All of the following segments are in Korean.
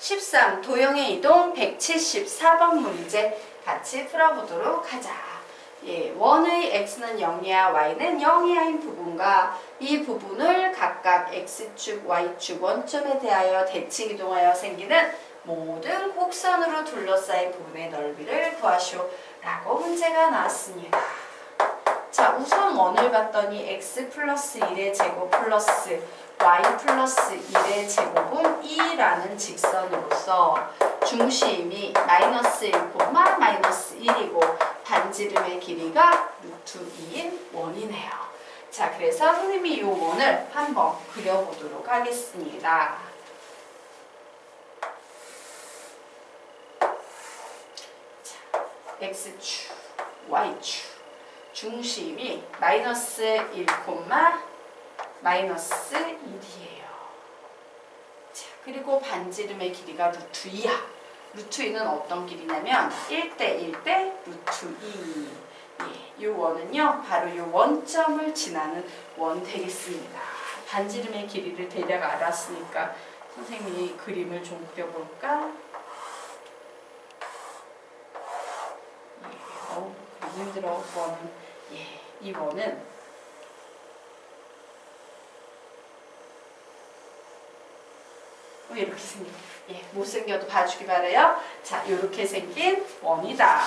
13. 도형의 이동 174번 문제 같이 풀어보도록 하자. 예, 원의 x는 0이야, y는 0이야인 부분과 이 부분을 각각 x축, y축 원점에 대하여 대칭 이동하여 생기는 모든 곡선으로 둘러싸인 부분의 넓이를 구하시오. 라고 문제가 나왔습니다. 자, 우선 원을 봤더니 x 플러스 1의 제곱 플러스 y 플러스 1의 제곱은 2라는 직선으로서 중심이 마이너스 1, 마이너스 1이고 반지름의 길이가 루트 2인 원이네요. 자, 그래서 선생님이 이 원을 한번 그려보도록 하겠습니다. 자, x축, y축. 중심이 마이너스 1, 마이너스 1이에요. 자, 그리고 반지름의 길이가 루트 2야. 루트 2는 어떤 길이냐면 1대 1대 루트 2. 예, 이 원은요, 바로 이 원점을 지나는 원 되겠습니다. 반지름의 길이를 대략 알았으니까 선생님이 그림을 좀 그려볼까? 예, 어우, 힘들어, 원은. 예, 이 원은 어, 이렇게 생긴 예, 못생겨도 봐주기 바래요. 자, 이렇게 생긴 원이다.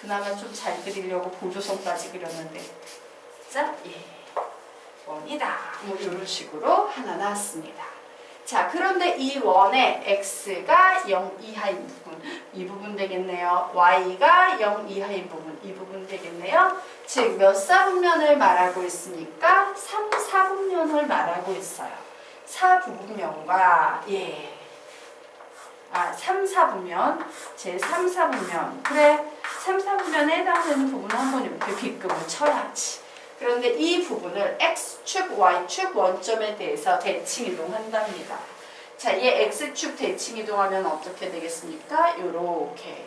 그나마 좀 잘 그리려고 보조선까지 그렸는데 자, 예, 원이다. 뭐 이런 식으로 하나 나왔습니다. 자, 그런데 이 원의 x가 0 이하인 부분, 이 부분 되겠네요. y가 0 이하인 부분, 이 부분 되겠네요. 즉, 몇 사분면을 말하고 있습니까? 3, 4분면을 말하고 있어요. 4부분면과, 예. 아, 3, 4분면, 제 3, 4분면. 그래, 3, 4분면에 해당되는 부분을 한번 이렇게 빗금을 쳐야지. 그런데 이 부분을 x축, y축 원점에 대해서 대칭 이동한답니다. 자, 얘 x축 대칭 이동하면 어떻게 되겠습니까? 요렇게.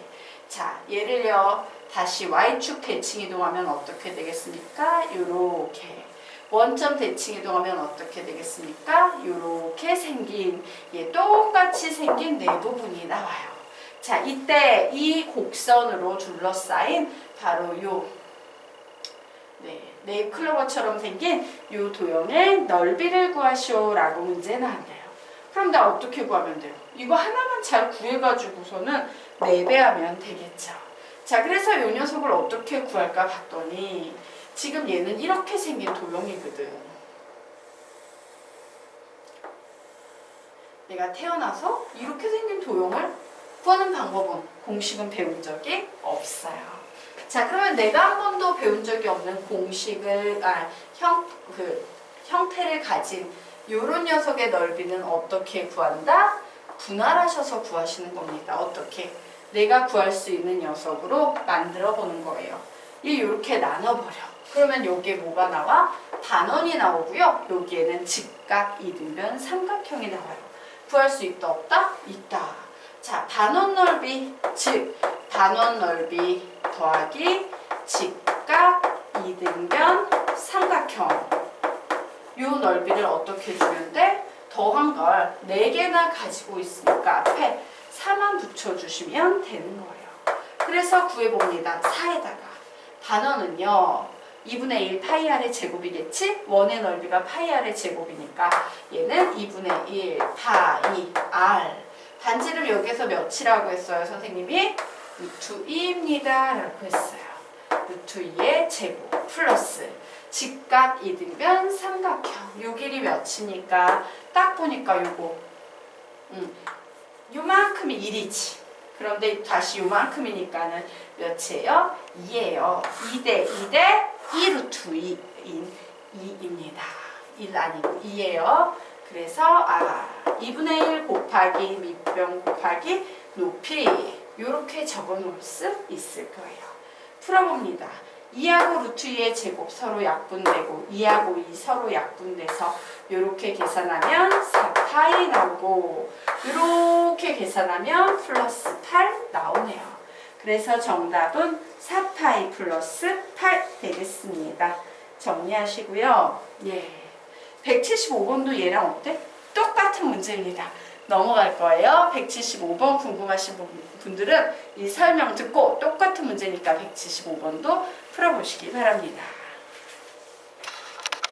자, 얘를요. 다시 y축 대칭 이동하면 어떻게 되겠습니까? 요렇게. 원점 대칭 이동하면 어떻게 되겠습니까? 요렇게 생긴 얘 똑같이 생긴 네 부분이 나와요. 자, 이때 이 곡선으로 둘러싸인 바로 요 네, 네잎클로버처럼 생긴 이 도형의 넓이를 구하시오라고 문제 나왔네요. 그럼 나 어떻게 구하면 돼요? 이거 하나만 잘 구해가지고서는 4배 하면 되겠죠. 자, 그래서 이 녀석을 어떻게 구할까 봤더니 지금 얘는 이렇게 생긴 도형이거든. 내가 태어나서 이렇게 생긴 도형을 구하는 방법은 공식은 배운 적이 없어요. 자, 그러면 내가 한 번도 배운 적이 없는 공식을, 아, 형, 그, 형태를 가진 요런 녀석의 넓이는 어떻게 구한다? 분할하셔서 구하시는 겁니다. 어떻게? 내가 구할 수 있는 녀석으로 만들어 보는 거예요. 이 요렇게 나눠버려. 그러면 여기에 뭐가 나와? 단원이 나오고요. 여기에는 직각, 이등변, 삼각형이 나와요. 구할 수 있다, 없다? 있다. 자, 단원 넓이, 즉, 단원 넓이 더하기 직각, 이등변, 삼각형. 요 넓이를 어떻게 주면 돼? 더한 걸 4개나 가지고 있으니까 앞에 4만 붙여주시면 되는 거예요. 그래서 구해봅니다. 4에다가. 단원은요. 2분의 1 파이 r의 제곱이겠지? 원의 넓이가 파이 r의 제곱이니까 얘는 2분의 1 파이 r. 반지름 여기서 몇이라고 했어요, 선생님이? 루트 2입니다. 라고 했어요. 루트 2의 제곱 플러스 직각 이등변 삼각형. 요 길이 몇이니까? 딱 보니까 요거. 음, 요만큼이 1이지. 그런데 다시 요만큼이니까는 몇이에요? 2예요. 2대 2대 2 루트 2인 2입니다. 1 아니고 2예요. 그래서 아 2분의 1 곱하기 밑변 곱하기 높이 요렇게 적어 놓을 수 있을 거예요 풀어봅니다 2하고 루트 2의 제곱 서로 약분되고 2하고 2 서로 약분돼서 이렇게 계산하면 4파이 나오고 이렇게 계산하면 플러스 8 나오네요. 그래서 정답은 4파이 플러스 8 되겠습니다. 정리하시고요. 예. 175번도 얘랑 어때? 똑같은 문제입니다. 넘어갈 거예요. 175번 궁금하신 분- 분들은 이 설명 듣고 똑같은 문제니까 175번도 풀어보시기 바랍니다.